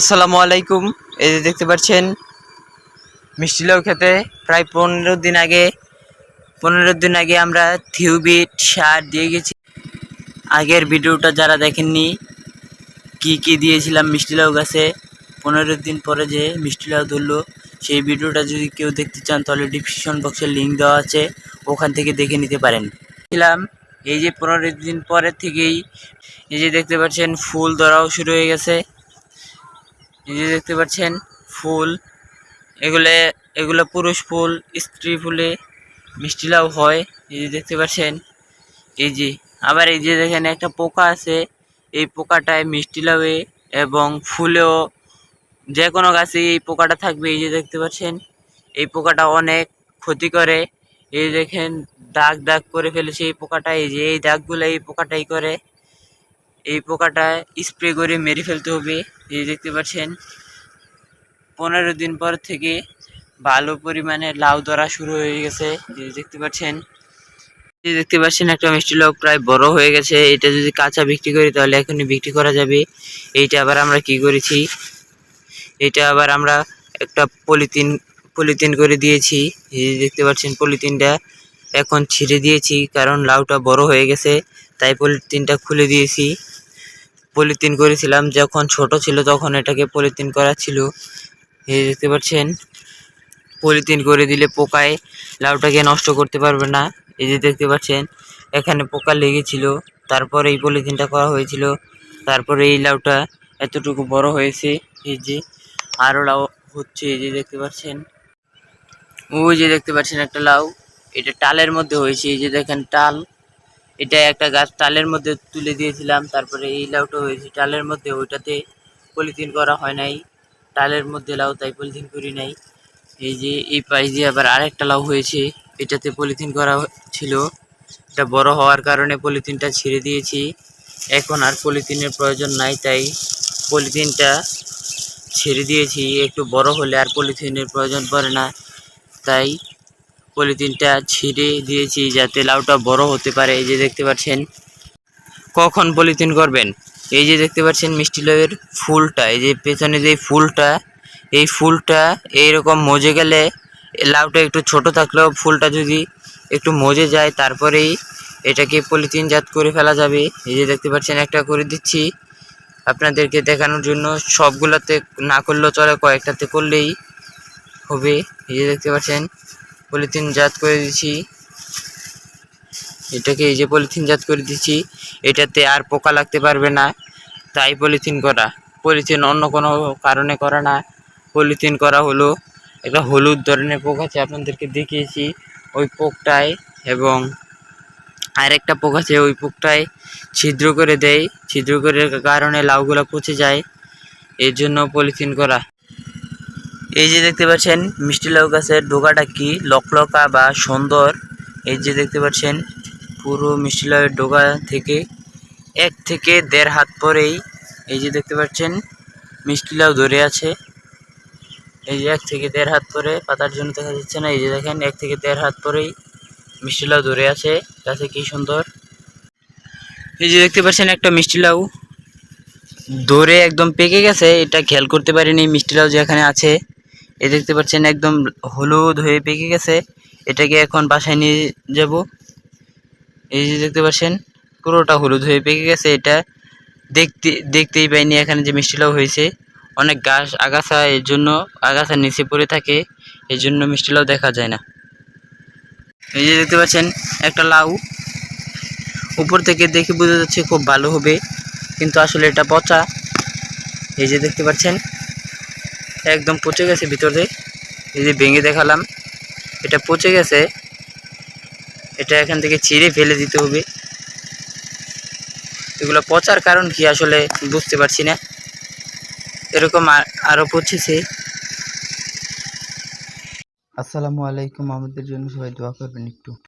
আসসালামু আলাইকুম। এই যে দেখতে পাচ্ছেন, মিষ্টি লাউ খেতে। প্রায় পনেরো দিন আগে, পনেরো দিন আগে আমরা থিউবিট সার দিয়ে গেছি। আগের ভিডিওটা যারা দেখেননি, কি কি দিয়েছিলাম মিষ্টি লাউ গাছে, পনেরো দিন পরে যে মিষ্টি লাউ ধরলো, সেই ভিডিওটা যদি কেউ দেখতে চান, তাহলে ডিসক্রিপশন বক্সে লিঙ্ক দেওয়া আছে। ওখান থেকে দেখে নিতে পারেন। ছিলাম, এই যে পনেরো দিন পরের থেকেই, এই যে দেখতে পাচ্ছেন, ফুল ধরাও শুরু হয়ে গেছে। এই যে দেখতে পাচ্ছেন, ফুল। এগুলো এগুলো পুরুষ ফুল, স্ত্রী ফুলে মিষ্টি লাউ হয়। এই যে দেখতে পাচ্ছেন, এই যে, আবার এই যে দেখেন একটা পোকা আছে। এই পোকাটায় মিষ্টি লাউয়ে এবং ফুলেও যে কোনো গাছে এই পোকাটা থাকবে, এই যে দেখতে পাচ্ছেন, এই পোকাটা অনেক ক্ষতি করে। এই দেখেন, দাগ দাগ করে ফেলেছে এই পোকাটা, এই যে এই দাগগুলো এই পোকাটাই করে। এই পোকাটা স্প্রে করে মেরে ফেলতে হবে। এই দেখতে পাচ্ছেন, পনেরো দিন পর থেকে ভালো পরিমাণে লাউ ধরা শুরু হয়ে গেছে। এই দেখতে পাচ্ছেন, এই দেখতে পাচ্ছেন একটা মিষ্টি লাউ প্রায় বড় হয়ে গেছে। এটা যদি কাঁচা বিক্রি করি তাহলে এখনই বিক্রি করা যাবে। এইটা আবার আমরা কি করেছি? এটা আবার আমরা একটা পলিথিন পলিথিন করে দিয়েছি। এই যে দেখতে পাচ্ছেন, পলিথিনটা এখন ছিঁড়ে দিয়েছি কারণ লাউটা বড় হয়ে গেছে, তাই পলিথিনটা খুলে দিয়েছি। পলিথিন করেছিলাম। যখন ছোট ছিল তখন এটাকে পলিথিন করা ছিল। এই দেখতে পাচ্ছেন, পলিথিন করে দিলে পোকায় লাউটাকে নষ্ট করতে পারবে না। এই যে দেখতে পাচ্ছেন, এখানে পোকা লেগেছিল। তারপর এই পলিথিনটা করা হয়েছিল। তারপরে এই লাউটা এতটুকু বড় হয়েছে। এই যে আরও লাউ হচ্ছে, এই যে দেখতে পাচ্ছেন। ওই যে দেখতে পাচ্ছেন একটা লাউ। এটা টালের মধ্যে হয়েছে। এই যে দেখেন, টাল। এটা একটা গাছ টালের মধ্যে তুলে দিয়েছিলাম, তারপরে এই লাউটা হয়েছে টালের মধ্যে, ওইটাতে পলিথিন করা হয় নাই, টালের মধ্যে লাউ তাই পলিথিন করি নাই। এই যে, এই পাশ দিয়ে আবার আরেকটা লাউ হয়েছে, এটাতে পলিথিন করা ছিল। এটা বড় হওয়ার কারণে পলিথিনটা ছেড়ে দিয়েছি। এখন আর পলিথিনের প্রয়োজন নাই, তাই পলিথিনটা ছেড়ে দিয়েছি। একটু বড় হলে আর পলিথিনের প্রয়োজন পড়ে না, তাই পলিথিনটা ছিঁড়ে দিয়েছি যাতে লাউটা বড় হতে পারে। এই যে দেখতে পাচ্ছেন, কখন পলিথিন করবেন? এই যে দেখতে পাচ্ছেন মিষ্টি লাউয়ের ফুলটা, এই যে পেছনে যে ফুলটা, এই ফুলটা এইরকম মজে গেলে লাউটা একটু ছোট থাকলেও ফুলটা যদি একটু মজে যায়, তারপরেই এটাকে পলিথিন জাত করে ফেলা যাবে। এই যে দেখতে পাচ্ছেন, একটা করে দিচ্ছি আপনাদেরকে দেখানোর জন্য। সবগুলোতে না করলেও চলে, কয়েকটাতে করলেই হবে। এই যে দেখতে পাচ্ছেন পলিথিন জাত করে দিচ্ছি এটাকে এই যে পলিথিন জাত করে দিচ্ছি এটাতে আর পোকা লাগতে পারবে না। তাই পলিথিন করা। পলিথিন অন্য কোনো কারণে করা না। পলিথিন করা হলো একটা হলুদ ধরনের পোক আছে, আপনাদেরকে দেখিয়েছি। ওই পোকটায় এবং আরেকটা পোক আছে, ওই পোকটায় ছিদ্র করে দেয়। ছিদ্র করে কারণে লাউগুলো পচে যায়। এর জন্য পলিথিন করা। এই যে দেখতে পাচ্ছেন, মিষ্টি লাউ গাছের ডোকাটা কি? লকলকা বা সুন্দর। এই যে দেখতে পাচ্ছেন, পুরো মিষ্টি লাউয়ের ডোকা থেকে এক থেকে দেড় হাত পরেই এই যে দেখতে পাচ্ছেন, মিষ্টি লাউ ধরে আছে। এই যে এক থেকে দেড় হাত পরে পাতার জন্য দেখা যাচ্ছে না। এই যে দেখেন, এক থেকে দেড় হাত পরেই মিষ্টি লাউ ধরে আছে। গাছে কি সুন্দর। এই যে দেখতে পাচ্ছেন, একটা মিষ্টি লাউ ধরে একদম পেকে গেছে। এটা খেয়াল করতে পারিনি, মিষ্টি লাউ যেখানে আছে। এই দেখতে পাচ্ছেন একদম হলুদ হয়ে পেকে গেছে। এটাকে এখন বাসায় নিয়ে যাব। এই যে দেখতে পাচ্ছেন, পুরোটা হলুদ হয়ে পেকে গেছে। এটা দেখতে, দেখতেই পাইনি এখানে যে মিষ্টি লাউ হয়েছে। অনেক গাছ, আগাছা, এর জন্য আগাছার নিচে পড়ে থাকে। এই জন্য মিষ্টি লাউ দেখা যায় না। এই যে দেখতে পাচ্ছেন, একটা লাউ। উপর থেকে দেখে বোঝা যাচ্ছে খুব ভালো হবে, কিন্তু আসলে এটা পচা। এই যে দেখতে পাচ্ছেন একদম পচে গেছে ভিতরে এই যে ভেঙে দেখালাম, এটা পচে গেছে। এটা এখান থেকে ছিঁড়ে ফেলে দিতে হবে। এগুলো পচার কারণ কি আসলে বুঝতে পারছি না। এরকম আর- আরও পচেছে। আসসালামু আলাইকুম, আমাদের জন্য সবাই দোয়া করবেন একটু।